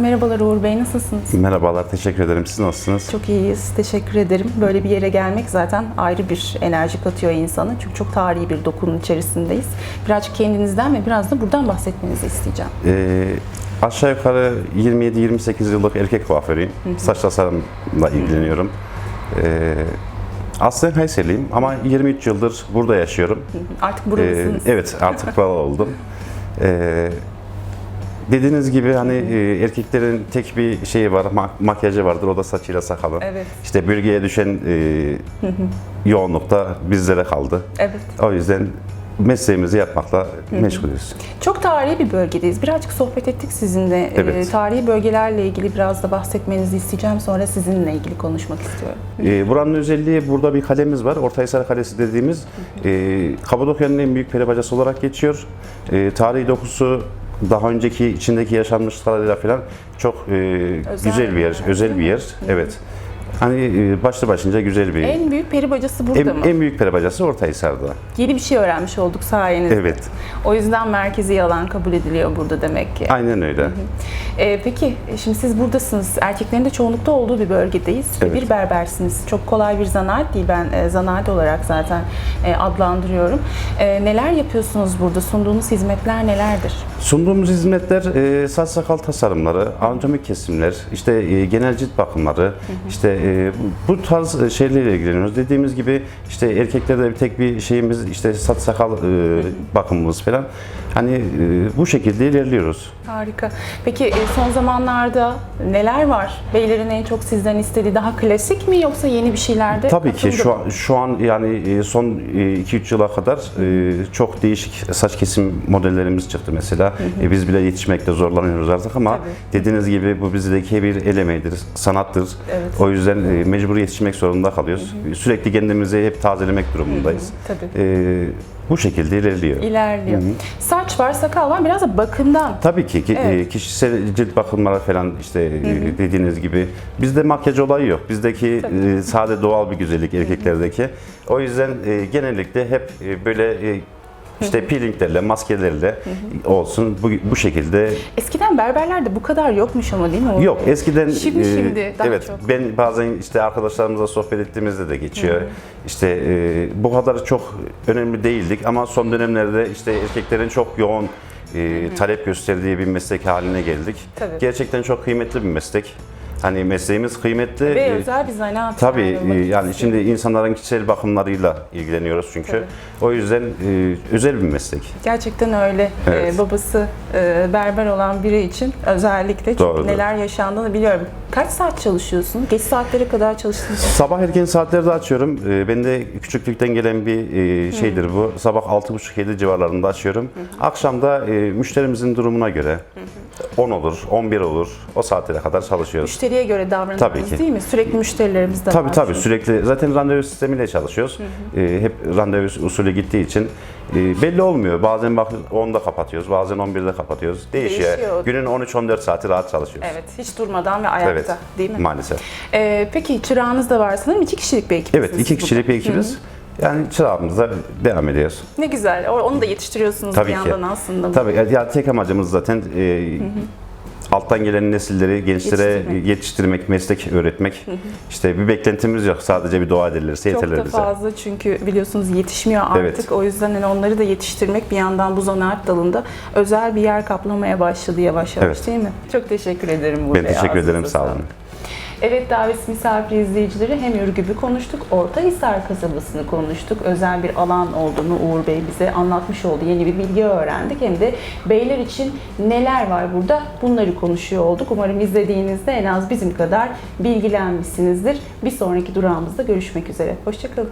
Merhabalar Uğur Bey, nasılsınız? Merhabalar, teşekkür ederim. Siz nasılsınız? Çok iyiyiz, teşekkür ederim. Böyle bir yere gelmek zaten ayrı bir enerji katıyor insana. Çünkü çok tarihi bir dokunun içerisindeyiz. Birazcık kendinizden ve biraz da buradan bahsetmenizi isteyeceğim. Ee, aşağı yukarı 27-28 yıllık erkek kuaförüyüm. Saç tasarımla ilgileniyorum. Ee, aslen Kayserliyim ama 23 yıldır burada yaşıyorum. Artık Ee, buralısınız. evet, artık buralı oldum. Ee, dediğiniz gibi hani e, erkeklerin tek bir şeyi var, mak- makyajı vardır, o da saçıyla sakalı. Evet. İşte bölgeye düşen e, yoğunlukta bizlere kaldı. Evet. O yüzden mesleğimizi yapmakla meşgulüz. Çok tarihi bir bölgedeyiz. Birazcık sohbet ettik sizinle. Ee, Evet. tarihi bölgelerle ilgili biraz da bahsetmenizi isteyeceğim. Sonra sizinle ilgili konuşmak istiyorum. Ee, buranın özelliği burada bir kalemiz var. Ortahisar Kalesi dediğimiz e, Kapadokya'nın en büyük peri bacası olarak geçiyor. E, tarihi dokusu daha önceki içindeki yaşanmışlıklarıyla falan çok e, güzel bir yer, özel bir yer. Evet. Hani e, başlı başınca güzel bir En büyük peri bacası burada en, mı? en büyük peri bacası Ortahisar'da. Yeni bir şey öğrenmiş olduk sayenizde. Evet. O yüzden merkezi alan kabul ediliyor burada demek ki. Aynen öyle. Ee, peki şimdi siz buradasınız. Erkeklerin de çoğunlukta olduğu bir bölgedeyiz. ve Evet. Bir berbersiniz. Çok kolay bir zanaat değil. Ben e, zanaat olarak zaten e, adlandırıyorum. E, neler yapıyorsunuz burada? Sunduğunuz hizmetler nelerdir? Sunduğumuz hizmetler e, saç sakal tasarımları, anatomik kesimler, işte e, genel cilt bakımları, işte e, bu, bu tarz e, şeylerle ilgileniyoruz. Dediğimiz gibi işte erkeklerde bir tek bir şeyimiz işte saç sakal e, bakımımız falan. Hani e, bu şekilde ilerliyoruz. Harika. Peki e, son zamanlarda neler var? Beylerin en çok sizden istediği daha klasik mi yoksa yeni bir şeyler de Tabii ki şu an, şu an yani e, son 2-3 yıla kadar e, çok değişik saç kesim modellerimiz çıktı mesela. E, Biz bile yetişmekte zorlanıyoruz artık ama Tabii. dediğiniz gibi bu bizdeki bir el emeğidir, sanattır. Evet. O yüzden e, mecbur yetişmek zorunda kalıyoruz. Sürekli kendimizi hep tazelemek durumundayız. Tabii. E, bu şekilde ilerliyor. İlerliyor. Saç var, sakal var. Biraz da bakımdan. Tabii ki ki- Evet. e, kişisel cilt bakımları falan işte e, dediğiniz gibi bizde makyaj olayı yok. Bizdeki e, sade doğal bir güzellik erkeklerdeki. O yüzden e, genellikle hep e, böyle e, işte peelinglerle, maskelerle olsun bu, bu şekilde. Eskiden berberlerde bu kadar yokmuş ama değil mi? Yok eskiden Şimdi e, şimdi daha evet çok. ben bazen işte arkadaşlarımızla sohbet ettiğimizde de geçiyor. İşte e, bu kadar çok önemli değildik ama son dönemlerde işte erkeklerin çok yoğun e, talep gösterdiği bir meslek haline geldik. Tabii. Gerçekten çok kıymetli bir meslek. Hani mesleğimiz kıymetli. Ve E, özel bir zanaat. Tabii yani, e, yani şimdi insanların kişisel bakımlarıyla ilgileniyoruz çünkü. Tabii. O yüzden e, özel bir meslek. Gerçekten öyle. Evet. Ee, babası e, berber olan biri için özellikle Doğrudur. neler yaşandığını biliyorum. Kaç saat çalışıyorsun? Geç saatlere kadar çalıştın. Sabah erken saatlerde açıyorum. Ee, Ben de küçüklükten gelen bir e, şeydir bu. Sabah 6.30-7 civarlarında açıyorum. Akşam da e, müşterimizin durumuna göre 10 olur, 11 olur. O saatlere kadar çalışıyoruz. Müşteriye göre Tabii davranıyoruz ki. değil mi? Sürekli müşterilerimiz de Tabii tabii sürekli zaten randevu sistemiyle çalışıyoruz. Ee, hep randevu usulü gittiği için e, belli olmuyor. Bazen bak 10'da kapatıyoruz, bazen 11'de kapatıyoruz. Değişiyor. Değişiyor. Günün 13-14 saati rahat çalışıyoruz. Evet, hiç durmadan ve ayakta Evet, değil mi? Maalesef. Ee, peki çırağınız da var sanırım. iki kişilik bir ekip. Evet, iki kişilik bir ekibiz. Yani çırağımıza devam ediyoruz. Ne güzel. Onu da yetiştiriyorsunuz Tabii bir ki. yandan aslında. Tabii ya- ya tek amacımız zaten e, alttan gelen nesilleri gençlere Yetiştirmek. yetiştirmek, meslek öğretmek. İşte bir beklentimiz yok. Sadece bir dua edilirse Çok yeterli da bize. fazla çünkü biliyorsunuz yetişmiyor artık. Evet. O yüzden hani onları da yetiştirmek bir yandan bu zanaat dalında özel bir yer kaplamaya başladı yavaş yavaş Evet. değil mi? Çok teşekkür ederim Uğur Ben teşekkür ederim. Ağzınıza Sağ olun. Evet davet misafir izleyicileri hem Ürgüp'ü konuştuk, Ortahisar kasabasını konuştuk. Özel bir alan olduğunu Uğur Bey bize anlatmış oldu. Yeni bir bilgi öğrendik. Hem de beyler için neler var burada bunları konuşuyor olduk. Umarım izlediğinizde en az bizim kadar bilgilenmişsinizdir. Bir sonraki durağımızda görüşmek üzere. Hoşçakalın.